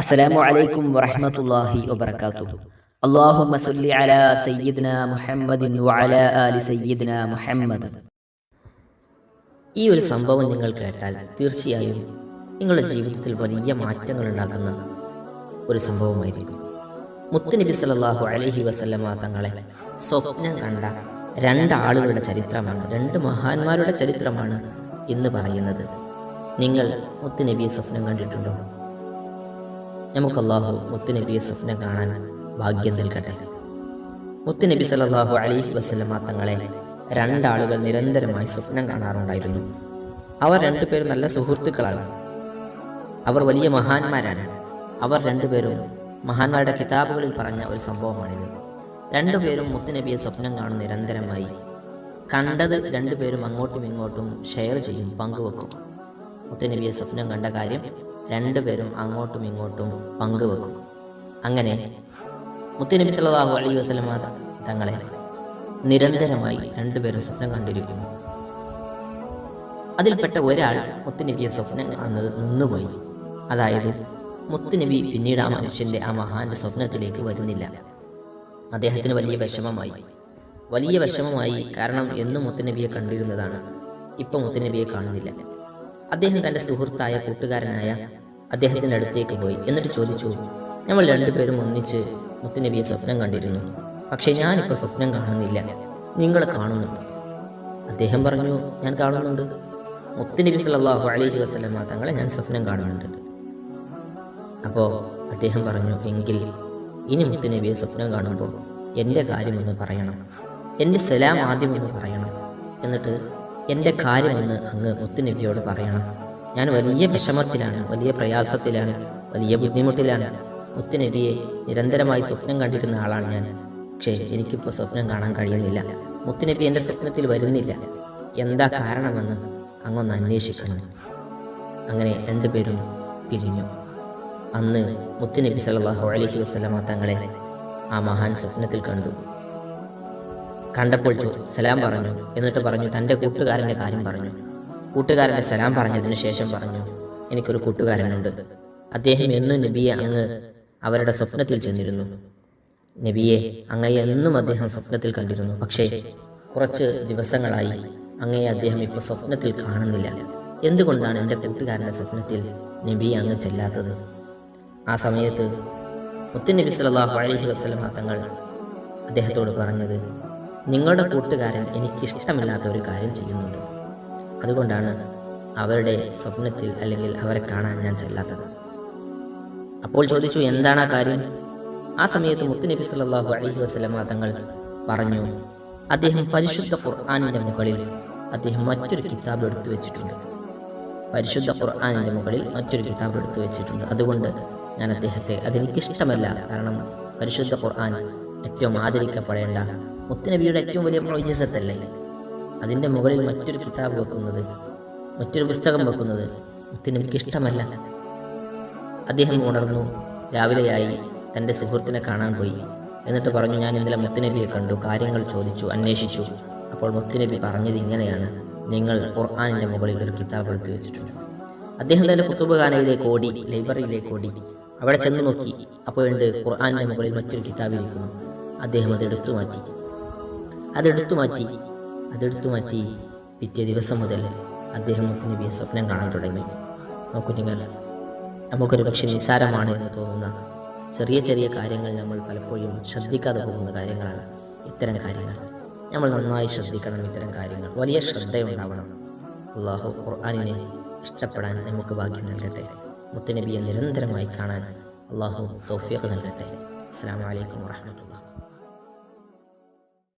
അസ്സലാമു അലൈക്കും വറഹ്മത്തുള്ളാഹി വബറകാതുഹു. അല്ലാഹുമ്മ സല്ലി അലാ സയ്യിദ്ന മുഹമ്മദിൻ വഅലാ ആലി സയ്യിദ്ന മുഹമ്മദ്. ഈ ഒരു സംഭവം നിങ്ങൾ കേട്ടാൽ തീർച്ചയായും നിങ്ങളുടെ ജീവിതത്തിൽ വലിയ മാറ്റങ്ങൾ ഉണ്ടാക്കുന്ന ഒരു സംഭവമായിരിക്കും. മുത്തുനബി സല്ലല്ലാഹു അലൈഹി വസല്ലമ തങ്ങളെ സ്വപ്നം കണ്ട രണ്ടാളുകളുടെ ചരിത്രമാണ് രണ്ട് മഹാന്മാരുടെ ചരിത്രമാണ് എന്ന് പറയുന്നത്. നിങ്ങൾ മുത്തുനബിയെ സ്വപ്നം കണ്ടിട്ടുണ്ടോ? നമുക്ക് അള്ളാഹു മുത്തുനബിയെ സ്വപ്നം കാണാൻ ഭാഗ്യം നൽകട്ടെ. മുത്തുനബി സലാഹു അലൈഹി വസല്ലമ തങ്ങളെ രണ്ടാളുകൾ നിരന്തരമായി സ്വപ്നം കാണാറുണ്ടായിരുന്നു. അവർ രണ്ടുപേരും നല്ല സുഹൃത്തുക്കളാണ്. അവർ വലിയ മഹാന്മാരാണ്. അവർ രണ്ടുപേരും മഹാന്മാരുടെ കിതാബുകളിൽ പറഞ്ഞ ഒരു സംഭവമാണിത്. രണ്ടുപേരും മുത്തുനബിയെ സ്വപ്നം കാണും നിരന്തരമായി കണ്ടത് രണ്ടുപേരും അങ്ങോട്ടും ഇങ്ങോട്ടും ഷെയർ ചെയ്യും പങ്കുവെക്കും. മുത്തുനബിയെ സ്വപ്നം കണ്ട കാര്യം രണ്ടുപേരും അങ്ങോട്ടും ഇങ്ങോട്ടും പങ്കുവെക്കും. അങ്ങനെ മുത്തുനബി സല്ലല്ലാഹു അലൈ വസ്ലമ തങ്ങളെ നിരന്തരമായി രണ്ടുപേരും സ്വപ്നം കണ്ടിരിക്കുന്നു. അതിൽപ്പെട്ട ഒരാൾ മുത്തുനബിയെ സ്വപ്നം കാണുന്നത് നിന്നുപോയി. അതായത് മുത്തുനബി പിന്നീട് ആ മനുഷ്യന്റെ ആ മഹാന്റെ സ്വപ്നത്തിലേക്ക് വരുന്നില്ല. അദ്ദേഹത്തിന് വലിയ വിഷമമായി. വലിയ വിഷമമായി കാരണം എന്നും മുത്തുനബിയെ കണ്ടിരുന്നതാണ്. ഇപ്പം മുത്തുനബിയെ കാണുന്നില്ല. അദ്ദേഹം തന്റെ സുഹൃത്തായ കൂട്ടുകാരനായ അദ്ദേഹത്തിന്റെ അടുത്തേക്ക് പോയി. എന്നിട്ട് ചോദിച്ചു നമ്മൾ രണ്ടുപേരും ഒന്നിച്ച് മുത്തുനബിയെ സ്വപ്നം കണ്ടിരുന്നു. പക്ഷേ ഞാനിപ്പോൾ സ്വപ്നം കാണുന്നില്ല. നിങ്ങൾ കാണുന്നുണ്ട് അദ്ദേഹം പറഞ്ഞു ഞാൻ കാണുന്നുണ്ട്. മുത്തുനബി സല്ലാഹു അലൈഹി വസ്ലമ തങ്ങളെ ഞാൻ സ്വപ്നം കാണുന്നുണ്ട്. അപ്പോൾ അദ്ദേഹം പറഞ്ഞു എങ്കിൽ ഇനി മുത്തുനബിയെ സ്വപ്നം കാണുമ്പോൾ എന്റെ കാര്യമൊന്ന് പറയണം. എന്റെ സലാം ആദ്യം ഒന്ന് പറയണം. എന്നിട്ട് എന്റെ കാര്യമൊന്ന് അങ്ങ് മുത്തുനബിയോട് പറയണം. ഞാൻ വലിയ വിഷമത്തിലാണ് വലിയ പ്രയാസത്തിലാണ് വലിയ ബുദ്ധിമുട്ടിലാണ്. മുത്തുനബിയെ നിരന്തരമായി സ്വപ്നം കണ്ടിരുന്ന ആളാണ് ഞാൻ. പക്ഷേ എനിക്കിപ്പോൾ സ്വപ്നം കാണാൻ കഴിയുന്നില്ല. മുത്തുനബി എന്റെ സ്വപ്നത്തിൽ വരുന്നില്ല. എന്താ കാരണമെന്ന് അങ്ങൊന്ന് അന്വേഷിക്കണം. അങ്ങനെ രണ്ടുപേരും പിരിഞ്ഞു. അന്ന് മുത്തുനബി സല്ലാഹു അലഹി വസല്ലമ തങ്ങളെ ആ മഹാൻ സ്വപ്നത്തിൽ കണ്ടു. കണ്ടപ്പോൾ സലാം പറഞ്ഞു. എന്നിട്ട് പറഞ്ഞു തന്റെ കൂട്ടുകാരന്റെ കാര്യം പറഞ്ഞു. കൂട്ടുകാരന്റെ സലാം പറഞ്ഞതിന് ശേഷം പറഞ്ഞു എനിക്കൊരു കൂട്ടുകാരനുണ്ട്. അദ്ദേഹം എന്നും നബിയെ അങ്ങ് അവരുടെ സ്വപ്നത്തിൽ ചെന്നിരുന്നു. നബിയെ അങ്ങയെ എന്നും അദ്ദേഹം സ്വപ്നത്തിൽ കണ്ടിരുന്നു. പക്ഷേ കുറച്ച് ദിവസങ്ങളായി അങ്ങയെ അദ്ദേഹം ഇപ്പോൾ സ്വപ്നത്തിൽ കാണുന്നില്ല. എന്തുകൊണ്ടാണ് എന്റെ കൂട്ടുകാരന്റെ സ്വപ്നത്തിൽ നബിയെ അങ്ങ് ചെല്ലാത്തത്? ആ സമയത്ത് മുത്തുനബി സല്ലല്ലാഹു അലഹി വസല്ലമ തങ്ങൾ അദ്ദേഹത്തോട് പറഞ്ഞത് നിങ്ങളുടെ കൂട്ടുകാരൻ എനിക്കിഷ്ടമില്ലാത്ത ഒരു കാര്യം ചെയ്യുന്നുണ്ട്. അതുകൊണ്ടാണ് അവരുടെ സ്വപ്നത്തിൽ അല്ലെങ്കിൽ അവരെ കാണാൻ ഞാൻ ചെല്ലാത്തത്. അപ്പോൾ ചോദിച്ചു എന്താണ് ആ കാര്യം? ആ സമയത്ത് മുത്തുനബി സല്ലല്ലാഹു അലഹി വസല്ലമ തങ്ങൾ പറഞ്ഞു അദ്ദേഹം പരിശുദ്ധ ഖുർആാനിന്റെ മുകളിൽ അദ്ദേഹം മറ്റൊരു കിതാബ് എടുത്തു വെച്ചിട്ടുണ്ട്. പരിശുദ്ധ ഖുർആാനിന്റെ മുകളിൽ മറ്റൊരു കിതാബ് എടുത്തു വെച്ചിട്ടുണ്ട്. അതുകൊണ്ട് ഞാൻ അദ്ദേഹത്തെ അതെനിക്കിഷ്ടമല്ല കാരണം പരിശുദ്ധ ഖുർആൻ ഏറ്റവും ആദരിക്കപ്പെടേണ്ട മുത്തുനബിയുടെ ഏറ്റവും വലിയ പ്രൊജിസത്തല്ലേ അതിന്റെ മുകളിൽ മറ്റൊരു കിതാബ് വെക്കുന്നത് മറ്റൊരു പുസ്തകം വെക്കുന്നത് മുത്തുനബിക്ക് ഇഷ്ടമല്ല. അദ്ദേഹം ഉണർന്നു രാവിലെയായി തന്റെ സുഹൃത്തിനെ കാണാൻ പോയി. എന്നിട്ട് പറഞ്ഞു ഞാൻ ഇന്നലെ മുത്തുനബിയെ കണ്ടു കാര്യങ്ങൾ ചോദിച്ചു അന്വേഷിച്ചു. അപ്പോൾ മുത്തുനബി പറഞ്ഞത് ഇങ്ങനെയാണ്. നിങ്ങൾ ഖുർആാനിന്റെ മുകളിൽ ഒരു കിതാബ് എടുത്തു വെച്ചിട്ടുണ്ട്. അദ്ദേഹം തന്റെ കുത്തുബഖാനയിലേക്ക് ഓടി ലൈബ്രറിയിലേക്ക് ഓടി. അവിടെ ചെന്ന് നോക്കി. അപ്പോഴുണ്ട് ഖുർആാനിന്റെ മുകളിൽ മറ്റൊരു കിതാബ് ഇരിക്കുന്നു. അദ്ദേഹം അത് എടുത്തു മാറ്റി. അതെടുത്തു മാറ്റി. അതെടുത്തു മാറ്റി. പിറ്റേ ദിവസം മുതൽ അദ്ദേഹം മുത്തുനബിയെ സ്വപ്നം കാണാൻ തുടങ്ങി. നോക്കൂ നിങ്ങൾ നമുക്കൊരു പക്ഷെ നിസ്സാരമാണ് എന്ന് തോന്നുന്ന ചെറിയ ചെറിയ കാര്യങ്ങൾ നമ്മൾ പലപ്പോഴും ശ്രദ്ധിക്കാതെ പോകുന്ന കാര്യങ്ങളാണ് ഇത്തരം കാര്യങ്ങൾ. നമ്മൾ നന്നായി ശ്രദ്ധിക്കണം ഇത്തരം കാര്യങ്ങൾ. വലിയ ശ്രദ്ധയുണ്ടാവണം. അള്ളാഹു ഖുർആാനിനെ ഇഷ്ടപ്പെടാൻ നമുക്ക് ഭാഗ്യം നൽകട്ടെ. മുത്തനബിയെ നിരന്തരമായി കാണാൻ അള്ളാഹു തൗഫീഖ് നൽകട്ടെ. അസ്സാം വലൈക്കും വാഹമത്തുള്ള